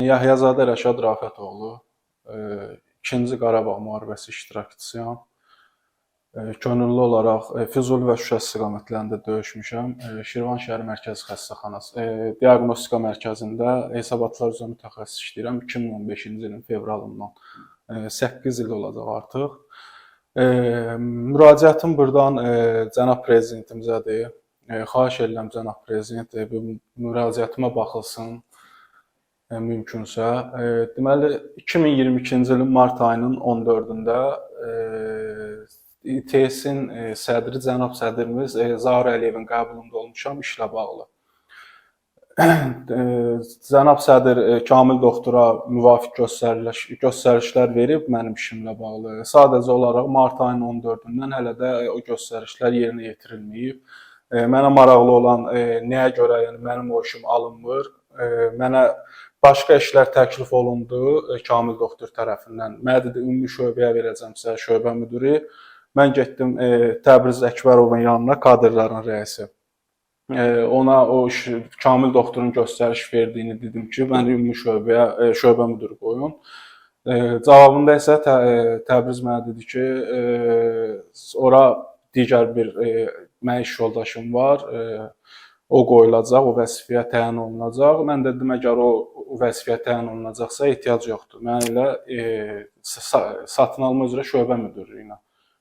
Yahyazadə Rəşad Rafətoğlu, e, ikinci Qarabağ müharibəsi iştirakçısıyam. E, Könüllü olaraq e, Füzuli və Şuşa istiqamətlərində döyüşmüşəm. E, Şirvan şəhər mərkəzi xəstəxanası, diaqnostika mərkəzində hesabatlar üzrə mütəxəssis işləyirəm. 2015-ci ilin fevralından e, 8 il olacaq artıq. Müraciətim burdan cənab prezidentimizədir. Xahiş edirəm cənab prezident bu müraciətimə baxılsın mümkünsə. E, deməli 2022-ci ilin mart ayının 14-də e, İTS-in e, sədri cənab sədrimiz e, Zahir Əliyevin qəbulunda olmuşam işlə bağlı. E, Cənab sədr e, Kamil doktora müvafiq göstəriş göstərişlər verib mənim işimlə bağlı. Sadəcə olaraq mart ayının 14-dən hələ də e, o göstərişlər yerinə yetirilməyib. E, Mənə maraqlı olan e, nəyə görə, yəni mənim o işim alınmır. E, Mənə başqa işlər təklif olundu e, Kamil doktor tərəfindən. Mənə dedi ümumi şöbəyə verəcəm sizə şöbə müdiri. Mən getdim e, Təbriz Əkbərovun yanına, kadrların rəisi. E, ona o iş Kamil doktorun göstəriş verdiyini dedim ki, məni ümumi şöbəyə e, şöbə müdiri qoyun. E, cavabında isə tə, e, Təbriz mənə dedi ki, e, ora digər bir e, mənim iş yoldaşım var. E, o qoyulacaq, o vəzifəyə təyin olunacaq. Mən də dedim, əgər o o vəzifəyə təyin olunacaqsa ehtiyac yoxdur. Mən elə e, sa- satın alma üzrə şöbə müdirliyinə.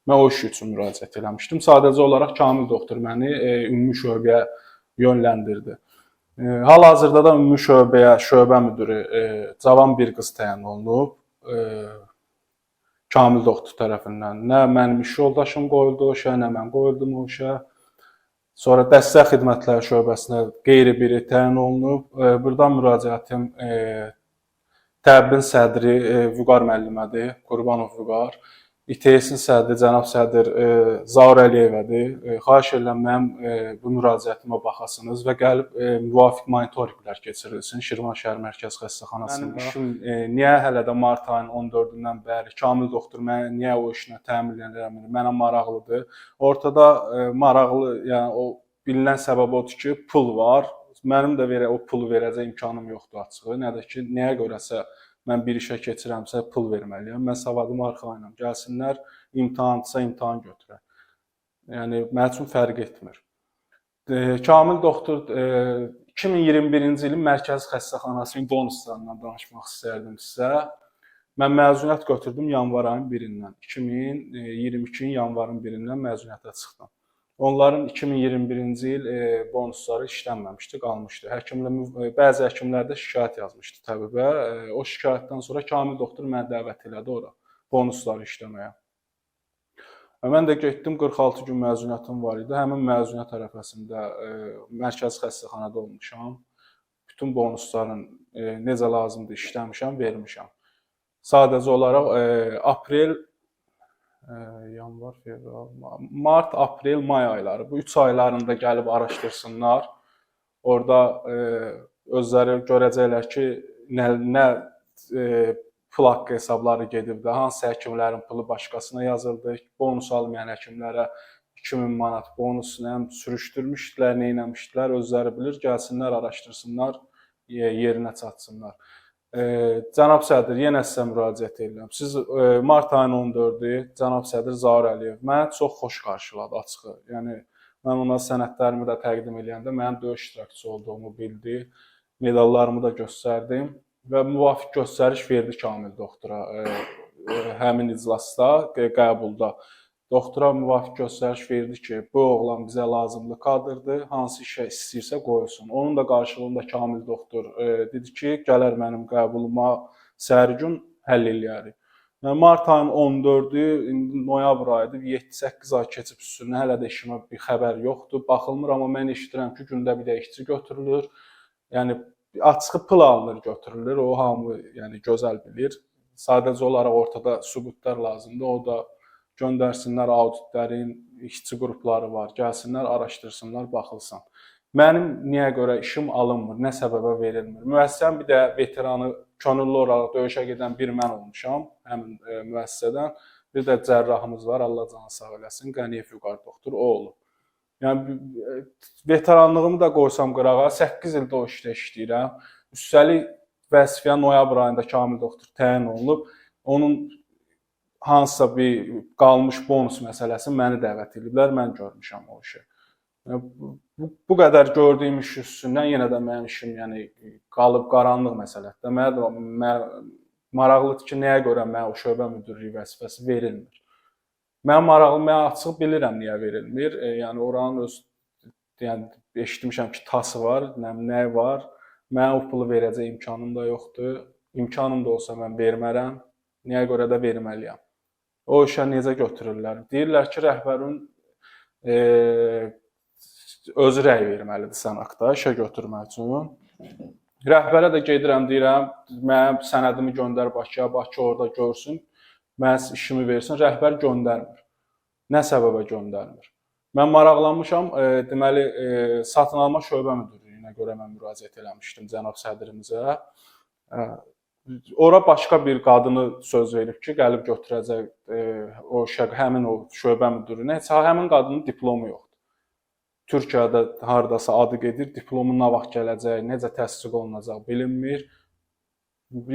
Mən o iş üçün müraciət eləmişdim. Sadəcə olaraq Kamil doktor məni e, ümumi şöbəyə yönləndirdi. E, Hal-hazırda da ümumi şöbəyə şöbə müdiri e, cavan bir qız təyin olunub. E, Kamil doktor tərəfindən. Nə mənim iş yoldaşım qoyuldu o işə, nə mən qoyuldum o işə. Sonra dəstək xidmətləri şöbəsinə qeyri biri təyin olunub. E, Burdan müraciətim e, təbin sədri e, Vüqar müəllimədir, Qurbanov Vüqar. İTS-in sədri cənab sədr e, Zaur Əliyevədir. E, Xahiş edirəm mənim e, bu müraciətimə baxasınız və gəlib e, müvafiq monitorinqlər keçirilsin Şirvan şəhər mərkəzi xəstəxanasında. Mənim işim e, niyə hələ də mart ayının 14-dən bəri Kamil doktor mənə niyə o işinə təmin eləmir? Mənə maraqlıdır. Ortada e, maraqlı, yəni o bilinən səbəb odur ki, pul var. Mənim də verə o pulu verəcək imkanım yoxdur açığı. Nə də ki, nəyə görəsə mən bir işə keçirəmsə pul verməliyəm. Mən savadım arxayınam. Gəlsinlər, imtahandsa imtahan götürər. Yəni mənim üçün fərq etmir. E, Kamil doktor e, 2021-ci ilin mərkəzi xəstəxanasının bonuslarından danışmaq istərdim sizə. Mən məzuniyyət götürdüm yanvar ayının 1-dən. 2022-nin yanvarın 1-dən məzuniyyətə çıxdım. Onların 2021-ci il e, bonusları işlənməmişdi, qalmışdı. Həkimlə e, bəzi həkimlər də şikayət yazmışdı təbibə. E, o şikayətdən sonra Kamil doktor məni dəvət elədi ora bonusları işləməyə. Mən də getdim 46 gün məzuniyyətim var idi. Həmin məzuniyyət ərəfəsində mərkəzi xəstəxanada olmuşam. Bütün bonusların necə lazımdır işləmişəm, vermişəm. Sadəcə olaraq aprel yanvar, fevral, ma- mart, aprel, may ayları bu 3 aylarında gəlib araşdırsınlar. Orda e, özləri görəcəklər ki, nə nə e, haqqı hesabları gedib də, hansı həkimlərin pulu başqasına yazıldı, bonus almayan həkimlərə 2000 manat bonus nə sürüşdürmüşdülər, nə etmişdilər, özləri bilir, gəlsinlər, araşdırsınlar, ye- yerinə çatsınlar. E, cənab sədr, yenə sizə müraciət edirəm. Siz e, mart ayının 14-ü cənab sədr Zaur Əliyev mənə çox xoş qarşıladı açığı. Yəni mən ona sənədlərimi də təqdim edəndə mənim döyüş iştirakçısı olduğumu bildi. Medallarımı da göstərdim və müvafiq göstəriş verdi Kamil doktora e, e, həmin iclasda, qə- qəbulda. Doktora müvafiq göstəriş verdi ki, bu oğlan bizə lazımlı kadrdır, hansı işə istəyirsə qoyulsun. Onun da qarşılığında Kamil doktor e, dedi ki, gələr mənim qəbuluma səhər gün həll eləyərik. Yəni mart ayının 14-ü, indi noyabr ayıdır, 7-8 ay keçib üstündən hələ də işimə bir xəbər yoxdur. Baxılmır, amma mən eşidirəm ki, gündə bir də işçi götürülür. Yəni açığı pul alınır, götürülür. O hamı yəni gözəl bilir. Sadəcə olaraq ortada sübutlar lazımdır. O da göndərsinlər auditlərin işçi qrupları var. Gəlsinlər, araşdırsınlar, baxılsın. Mənim niyə görə işim alınmır, nə səbəbə verilmir? Müəssisənin bir də veteranı könüllü olaraq döyüşə gedən bir mən olmuşam həmin e, müəssisədən. Bir də cərrahımız var, Allah canı sağ eləsin, Qəniyev Vüqar doktor, o olub. Yəni e, veteranlığımı da qoysam qırağa, 8 ildə o işdə işləyirəm. Üstəlik vəzifəyə noyabr ayında Kamil doktor təyin olunub. Onun hansısa bir qalmış bonus məsələsi məni dəvət ediblər. Mən görmüşəm o işi. Bu, bu- qədər gördüyüm iş üstündən yenə də mənim işim, yəni qalıb qaranlıq məsələdir. Mənə də mən, maraqlıdır ki, nəyə görə mənə o şöbə müdürlüyü vəzifəsi verilmir. Mən maraqlı, mən açıq bilirəm niyə verilmir. E, yəni oranın öz yəni eşitmişəm ki, tası var, nə nə var. Mənə o pulu verəcək imkanım da yoxdur. İmkanım da olsa mən vermərəm. Niyə görə də verməliyəm? O işə necə götürürlər? Deyirlər ki, rəhbərin e, özü rəy verməlidir sənaqda işə götürmək üçün. Rəhbərə də gedirəm deyirəm, mənim sənədimi göndər Bakıya, Bakı orada görsün, mənim işimi versin. Rəhbər göndərmir. Nə səbəbə göndərmir? Mən maraqlanmışam, e, deməli, e, satın alma şöbə müdürlüyünə görə mən müraciət eləmişdim cənab sədrimizə. E, ora başqa bir qadını söz verib ki, gəlib götürəcək e, o şəq həmin o şöbə müdürünə. Heç həmin qadının diplomu yoxdur. Türkiyədə hardasa adı gedir, diplomu nə vaxt gələcək, necə təsdiq olunacaq bilinmir.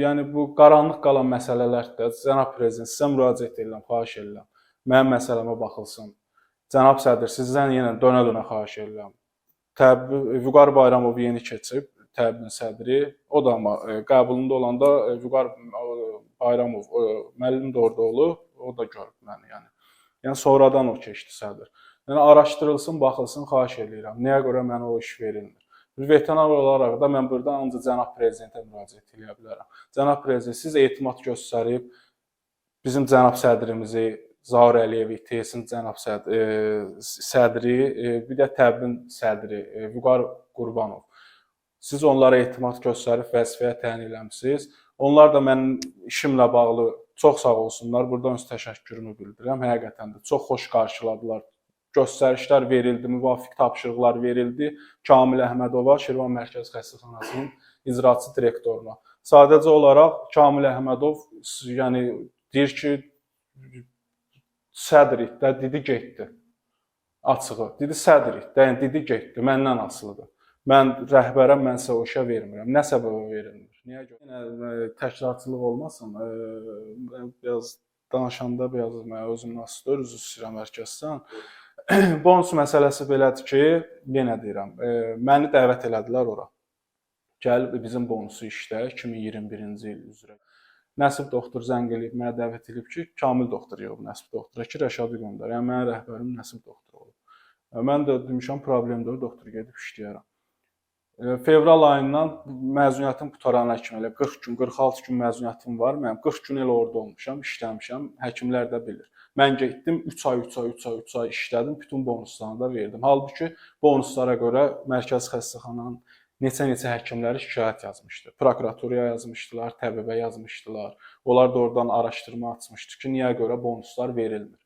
Yəni bu qaranlıq qalan məsələlərdir. Cənab prezident, sizə müraciət edirəm, xahiş edirəm. Mənim məsələmə baxılsın. Cənab sədr, sizdən yenə dönə-dönə xahiş edirəm. Təb Vüqar Bayramov yeni keçib, təbin sədri. O da amma e, qəbulunda olanda e, Vüqar e, Bayramov müəllim də orada olub, o da görüb məni, yəni. Yəni sonradan o keçdi sədr. Yəni araşdırılsın, baxılsın, xahiş edirəm. Nəyə görə mənə o iş verilmir? Bir veterinar olaraq da mən burada ancaq cənab prezidentə müraciət edə bilərəm. Cənab prezident, siz etimad göstərib bizim cənab sədrimizi Zaur Əliyevi, TSİ cənab səd e, sədri, e, bir də təbin sədri e, Vüqar Qurbanov. Siz onlara etimad göstərib vəzifəyə təyin eləmisiniz. Onlar da mənim işimlə bağlı çox sağ olsunlar. Buradan öz təşəkkürümü bildirirəm. Həqiqətən də çox xoş qarşıladılar. Göstərişlər verildi, müvafiq tapşırıqlar verildi. Kamil Əhmədova Şirvan Mərkəzi Xəstəxanasının icraçı direktoruna. Sadəcə olaraq Kamil Əhmədov yəni deyir ki, sədrik də dedi getdi. Açığı. Dedi sədrik də, yəni dedi getdi. Məndən asılıdır. Mən rəhbərəm, mən sizə o işə vermirəm. Nə səbəbə verilmir? Niyə görə? Yenə e, təkrarçılıq olmasın. E, biraz danışanda biraz mən özümdən asılıdır, üzr istəyirəm hər kəsdən. Bonus məsələsi belədir ki, yenə deyirəm, e, məni dəvət elədilər ora. Gəl bizim bonusu işlə 2021-ci il üzrə. Nəsib doktor zəng eləyib mənə dəvət edib ki, Kamil doktor yox, Nəsib doktora ki, Rəşadı göndər. Yəni mənim rəhbərim Nəsib doktor olub. Mən də demişəm problemdir, doktor gedib işləyərəm. Fevral ayından məzuniyyətim qutarana kimi elə 40 gün, 46 gün məzuniyyətim var. Mənim 40 gün elə orada olmuşam, işləmişəm. Həkimlər də bilir. Mən getdim 3 ay, 3 ay, 3 ay, 3 ay işlədim, bütün bonuslarını da verdim. Halbuki bonuslara görə mərkəzi xəstəxananın neçə-neçə həkimləri şikayət yazmışdı. Prokuraturaya yazmışdılar, təbibə yazmışdılar. Onlar da oradan araşdırma açmışdı ki, niyə görə bonuslar verilmir.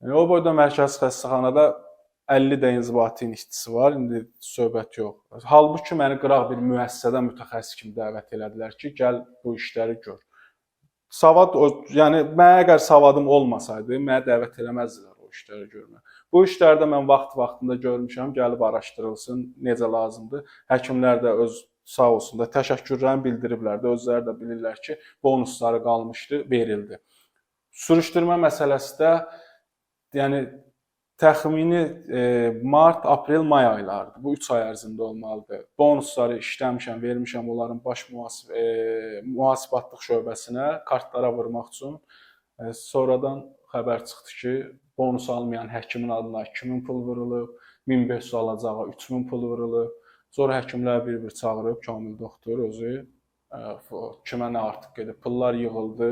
Yəni, o boyda mərkəzi xəstəxanada 50 də inzibati işçisi var. İndi söhbət yox. Halbuki məni qıraq bir müəssisədə mütəxəssis kimi dəvət elədilər ki, gəl bu işləri gör. Savad yəni mənə əgər savadım olmasaydı, mənə dəvət eləməzdilər o işləri görməyə. Bu işlərdə mən vaxt-vaxtında görmüşəm, gəlib araşdırılsın, necə lazımdır. Həkimlər də öz sağ olsun da təşəkkürlərini bildiriblər də, özləri də bilirlər ki, bonusları qalmışdı, verildi. Sürüşdürmə məsələsi də yəni təxmini e, mart, aprel, may aylarıdır. Bu 3 ay ərzində olmalıdır. Bonusları işləmişəm, vermişəm onların baş mühasib e, mühasibatlıq şöbəsinə kartlara vurmaq üçün. E, sonradan xəbər çıxdı ki, bonus almayan həkimin adına 2000 pul vurulub, 1500 alacağı 3000 pul vurulub. Sonra həkimlər bir-bir çağırıb Kamil doktor özü ə, kimə nə artıq gedib, pullar yığıldı.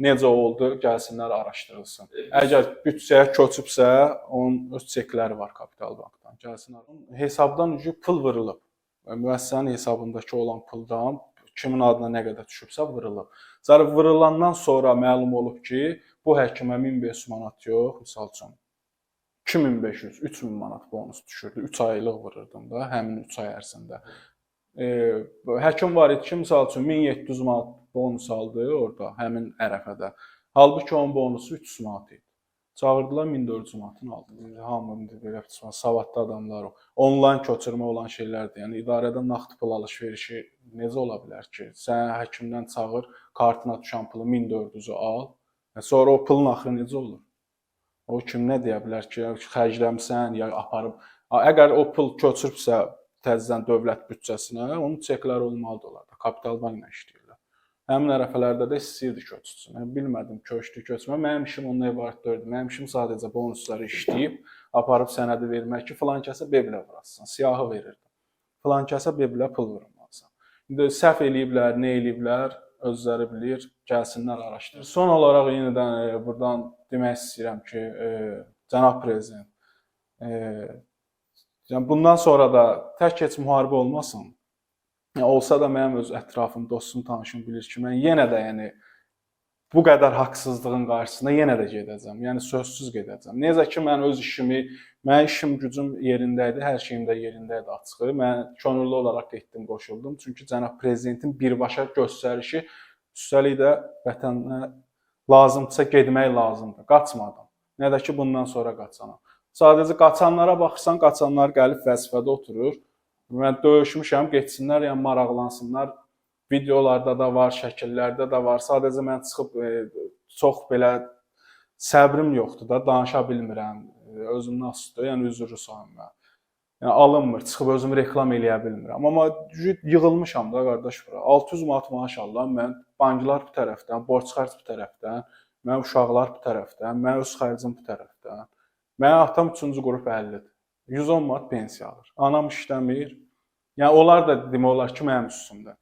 Necə oldu, gəlsinlər araşdırılsın. Əgər büdcəyə köçübsə, onun öz çekləri var Kapital Bankdan. Gəlsinlər. Hesabdan pul vurulub. Müəssisənin hesabındakı olan puldan kimin adına nə qədər düşübsə vurulub. Sonra vurulandan sonra məlum olub ki, bu həkimə 1500 manat yox, misal üçün 2500, 3000 manat bonus düşürdü. 3 aylıq vururdum da həmin 3 ay ərzində. E, həkim var idi ki, misal üçün 1700 manat bonus aldı orada həmin ərəfədə. Halbuki onun bonusu 300 manat idi. Çağırdılar 1400 manatın aldı. Hamı indi belə çıxma, savadlı adamlar o. Onlayn köçürmə olan şeylərdir. Yəni idarədən nağd pul alış-verişi necə ola bilər ki? Sən həkimdən çağır, kartına düşən pulu 1400-ü al. və Sonra o pulun axırı necə olur? O kim nə deyə bilər ki, ya xərcləmisən ya aparıb əgər o pul köçürübsə təzədən dövlət büdcəsinə, onun çekləri olmalıdır onlarda. Kapital bankla işləyirlər. Həmin ərəfələrdə də istəyirdi köçsün. Yəni bilmədim, köçdü, köçmə. Mənim işim ondan ibarət deyildi. Mənim işim sadəcə bonusları işləyib aparıb sənədi vermək ki, filan kəsə beblə vurasın. Siyahı verirdim. Filan kəsə beblə pul vurmalısan. İndi səhv eləyiblər, nə eləyiblər, özləri bilir, gəlsinlər araşdırsın. Son olaraq yenidən e, burdan demək istəyirəm ki, e, cənab prezident, e, yəni bundan sonra da tək heç müharibə olmasın. Yəni, olsa da mənim öz ətrafım, dostum, tanışım bilir ki, mən yenə də yəni bu qədər haqsızlığın qarşısında yenə də gedəcəm. Yəni sözsüz gedəcəm. Necə ki mən öz işimi, mənim işim gücüm yerində idi, hər şeyim də yerində idi açığı. Mən könüllü olaraq getdim, qoşuldum. Çünki cənab prezidentin birbaşa göstərişi üstəlik də vətənə lazımdırsa getmək lazımdır. Qaçmadım. Nə də ki bundan sonra qaçanam. Sadəcə qaçanlara baxırsan, qaçanlar gəlib vəzifədə oturur. Mən döyüşmüşəm, getsinlər, yəni maraqlansınlar. Videolarda da var, şəkillərdə də var. Sadəcə mən çıxıb e, çox belə səbrim yoxdur da, danışa bilmirəm. E, Özümdən asılıdır, yəni üzrlü mən. Yəni alınmır, çıxıb özümü reklam eləyə bilmirəm. Amma yığılmışam da qardaş bura. 600 manat maaş alıram mən. Banklar bu tərəfdən, borc xərc bu tərəfdən, mənim uşaqlar bu tərəfdən, mənim öz xərcim bu tərəfdən. Mənim atam 3-cü qrup 50-dir. 110 manat pensiya alır. Anam işləmir. Yəni onlar da demək olar ki, mənim üstümdədir.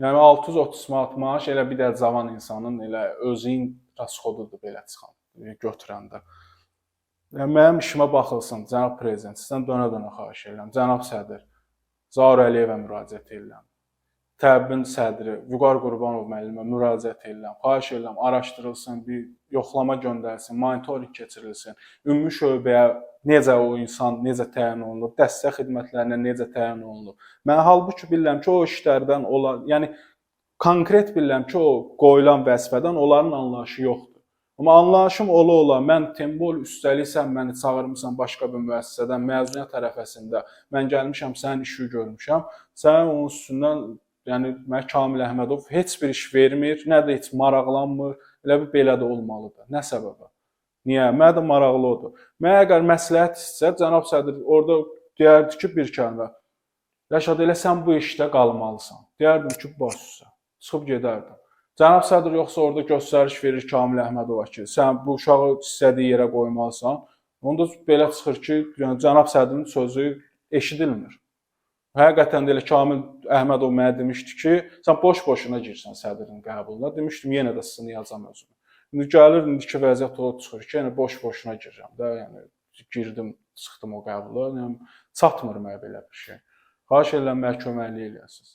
Yəni 630 manat maaş elə bir də cavan insanın elə özün rasxodudur belə çıxan, e, götürəndə. Yəni mənim işimə baxılsın, cənab prezident, sizdən dönə-dönə xahiş edirəm. Cənab sədr, Zaur Əliyevə müraciət edirəm. Təbin sədri Vüqar Qurbanov müəllimə müraciət edirəm. Xahiş edirəm, araşdırılsın, bir yoxlama göndərilsin, monitorinq keçirilsin. Ümumi şöbəyə necə o insan necə təyin olunub, dəstək xidmətlərinə necə təyin olunub. Mən halbuki bilirəm ki, o işlərdən olan, yəni konkret bilirəm ki, o qoyulan vəzifədən onların anlayışı yoxdur. Amma anlayışım ola ola mən tembol üstəlik sən məni çağırmısan başqa bir müəssisədən məzuniyyət ərəfəsində mən gəlmişəm sənin işi görmüşəm. Sənin onun üstündən yəni mən Kamil Əhmədov heç bir iş vermir, nə də heç maraqlanmır. Elə bir belə də olmalıdır. Nə səbəbə? Niyə? Mənə də maraqlı odur. Mən əgər məsləhət istsə, cənab sədr orada deyərdi ki, bir kəlmə. Rəşad elə sən bu işdə qalmalısan. Deyərdim ki, boşsan. Çıxıb gedərdim. Cənab sədr yoxsa orada göstəriş verir Kamil Əhmədova ki, sən bu uşağı istədiyi yerə qoymalısan. Onda belə çıxır ki, yəni cənab sədrin sözü eşidilmir. Həqiqətən də elə Kamil Əhmədov mənə demişdi ki, sən boş-boşuna girsən sədrin qəbuluna. Demişdim, yenə də sınayacağam özümü. İndi gəlir indiki vəziyyət o çıxır ki, yəni boş-boşuna girirəm də, yəni girdim, çıxdım o qəbula. Yəni çatmır mənə belə bir şey. Xahiş edirəm mənə köməklik eləyəsiniz.